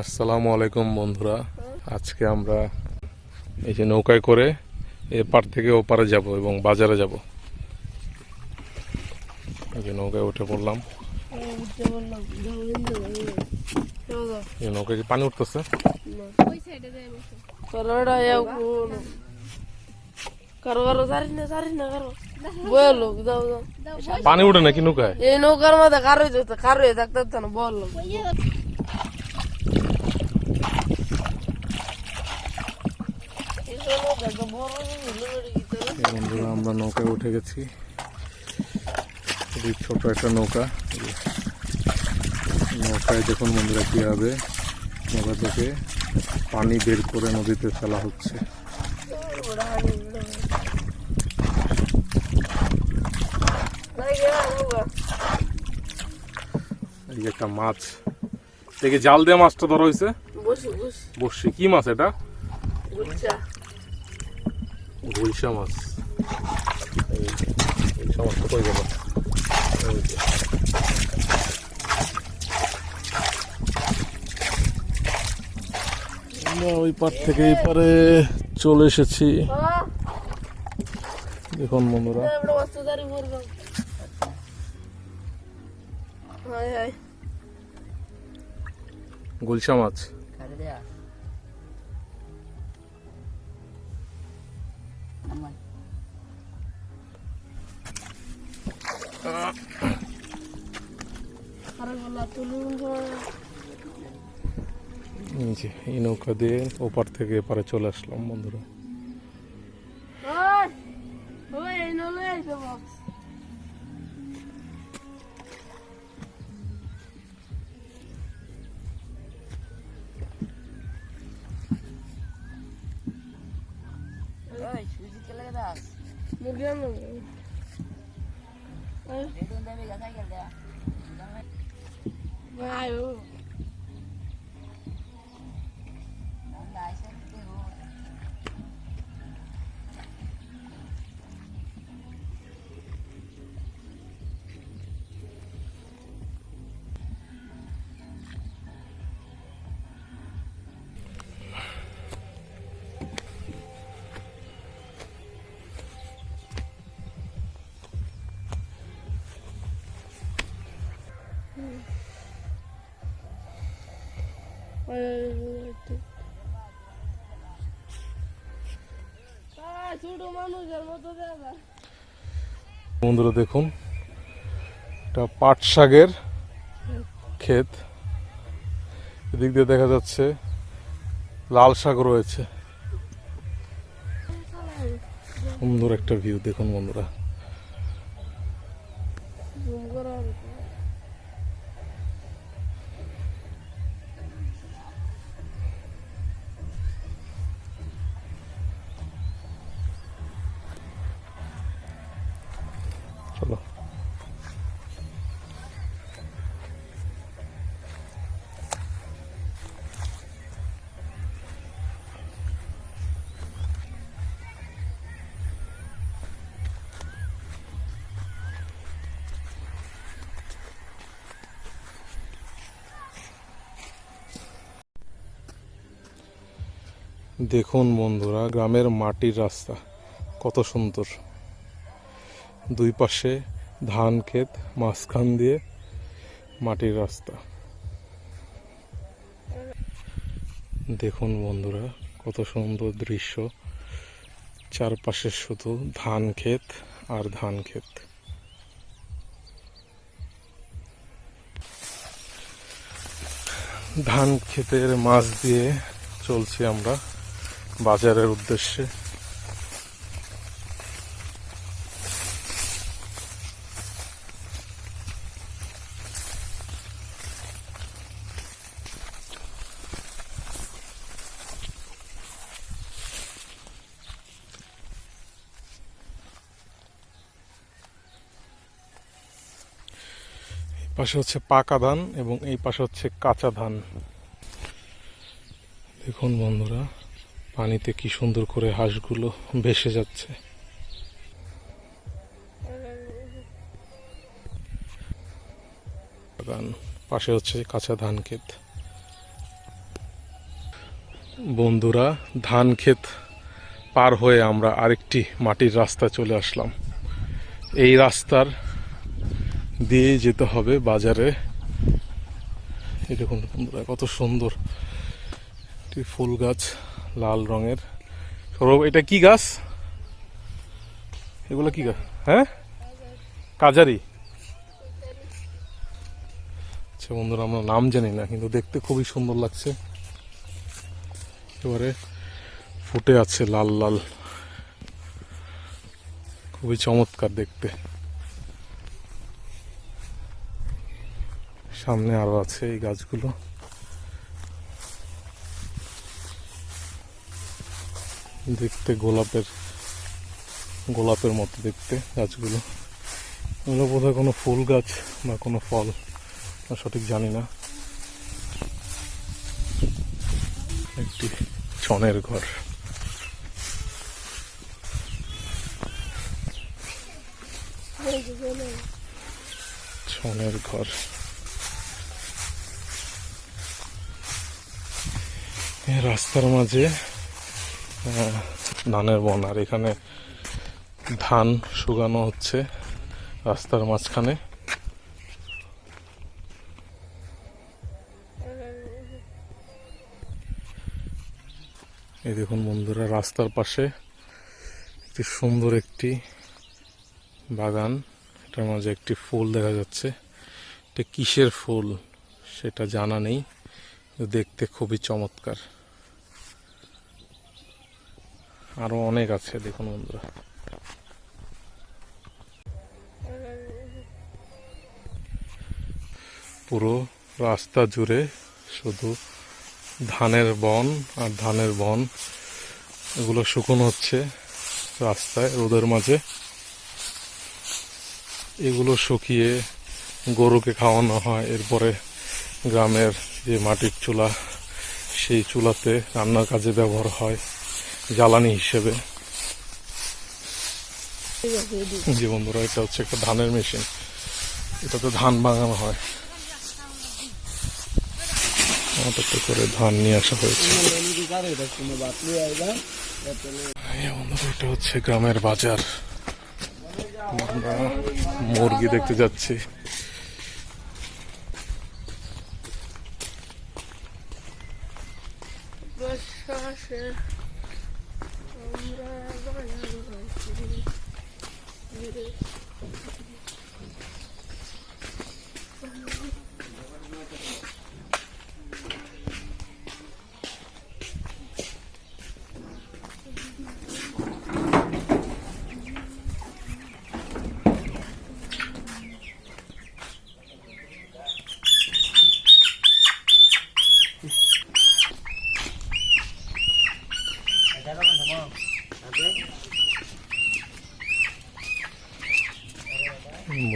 আসসালামু আলাইকুম বন্ধুরা। আজকে আমরা এই যে নৌকায় করে এপার থেকে ওপারে যাব এবং বাজারে যাব। এই যে নৌকায় উঠে পড়লাম। নৌকায় কি পানি উঠতেছে? কারও কারও কারও। পানি উঠে নাকি নৌকায়? এই নৌকার মধ্যে কারোই যেত কারোই থাকতে না বল আমরা নৌকায় উঠে গেছি। ছোট একটা নৌকা। নৌকায় দেখুন বন্ধুরা কি হবে। নৌকা থেকে পানি বের করে নদীতে ফেলা হচ্ছে। এই একটা মাছ। দেখি জাল দিয়ে মাছটা ধরা হয়েছে। বসে বসে। বসছি। কি মাছ এটা? গুলশা। মাছ। এই মাছটা কই গেল এই যে। আমরা ওই পার থেকে এই পারে চলে এসেছি। দেখুন বন্ধুরা। গুলশা মাছ। আরে বলা তুলুন এই যে এই নৌকা দিয়ে ওপার থেকে এপারে চলে আসলাম বন্ধুরা ওই বন্ধুরা দেখুন, এটা পাট শাকের ক্ষেত। এদিক দিয়ে দেখা যাচ্ছে লাল শাক রয়েছে। সুন্দর একটা ভিউ, দেখুন বন্ধুরা। দেখুন বন্ধুরা, গ্রামের মাটির রাস্তা। কত সুন্দর। দুই পাশে ধান ক্ষেত, মাঝখান দিয়ে মাটির রাস্তা। দেখুন বন্ধুরা, কত সুন্দর দৃশ্য। চারপাশে শুধু ধান ক্ষেত আর ধান ক্ষেত। ধান ক্ষেতের মাছ দিয়ে চলছি আমরা। বাজারের উদ্দেশ্যে। পাশে হচ্ছে পাকা ধান এবং এই পাশে হচ্ছে কাঁচা ধান। দেখুন বন্ধুরা। পানিতে কি সুন্দর করে হাঁসগুলো ভেসে যাচ্ছে। পাশে হচ্ছে কাঁচা ধান ক্ষেত। বন্ধুরা, ধান ক্ষেত পার হয়ে আমরা আরেকটি মাটির রাস্তা চলে আসলাম। এই রাস্তার দিয়ে যেতে হবে বাজারে। দেখুন বন্ধুরা, কত সুন্দর একটি ফুল গাছ। লাল রঙের। সৌরভ, এটা কি গাছ? এগুলো কি গাছ? হ্যাঁ? কাজারি। আচ্ছা বন্ধুরা, আমরা নাম জানি না, কিন্তু দেখতে খুবই সুন্দর লাগছে। এবারে ফুটে আছে লাল লাল। খুবই চমৎকার দেখতে। সামনে আরও আছে এই গাছগুলো। দেখতে, গোলাপের গোলাপের মতো দেখতে গাছগুলো। এগুলো বোধহয় কোনো ফুল গাছ বা কোনো ফল সঠিক জানি না। একটি ছনের ঘর। ছনের ঘর। রাস্তার মাঝে ধানের বন, আর এখানে ধান শুকানো হচ্ছে রাস্তার মাঝখানে। এই দেখুন বন্ধুরা, রাস্তার পাশে একটি সুন্দর একটি বাগান। এটার মাঝে একটি ফুল দেখা যাচ্ছে। এটা কিসের ফুল সেটা জানা নেই। দেখতে খুবই চমৎকার। আরও অনেক আছে, দেখুন বন্ধুরা। পুরো রাস্তা জুড়ে শুধু ধানের বন আর ধানের বন, এগুলো শুকনো হচ্ছে রাস্তায়, রোদের মাঝে। এগুলো শুকিয়ে গরুকে খাওয়ানো হয়, এরপরে গ্রামের যে মাটির চুলা, সেই চুলাতে রান্নার কাজে ব্যবহার হয়। জ্বালানি হিসেবে। যে বন্ধুরা, এটা হচ্ছে একটা ধানের মেশিন। এটাতে ধান ভাঙানো হয়। করে ধান নিয়ে আসা হয়েছে। এটা হচ্ছে গ্রামের বাজার। মুরগি দেখতে যাচ্ছি। Yeah.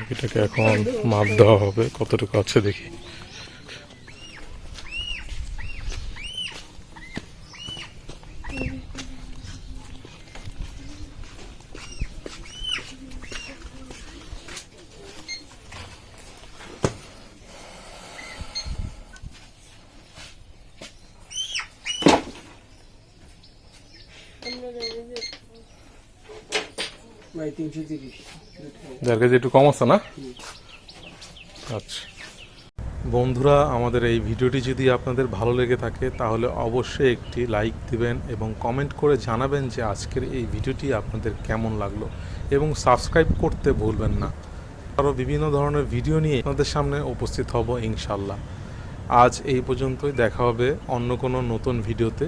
মুরগিটাকে এখন মাপ দেওয়া হবে। কতটুকু আছে দেখি। যার কাছে একটু কম আছে না? আচ্ছা। বন্ধুরা, আমাদের এই ভিডিওটি যদি আপনাদের ভালো লেগে থাকে, তাহলে অবশ্যই একটি লাইক দিবেন এবং কমেন্ট করে জানাবেন যে আজকের এই ভিডিওটি আপনাদের কেমন লাগল। এবং সাবস্ক্রাইব করতে ভুলবেন না। আরও বিভিন্ন ধরনের ভিডিও নিয়ে আপনাদের সামনে উপস্থিত হব ইনশাল্লাহ আজ এই পর্যন্তই। দেখা হবে অন্য কোনো নতুন ভিডিওতে।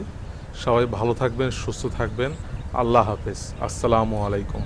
সবাই ভালো থাকবেন, সুস্থ থাকবেন। আল্লাহ হাফেজ। আসসালামু আলাইকুম।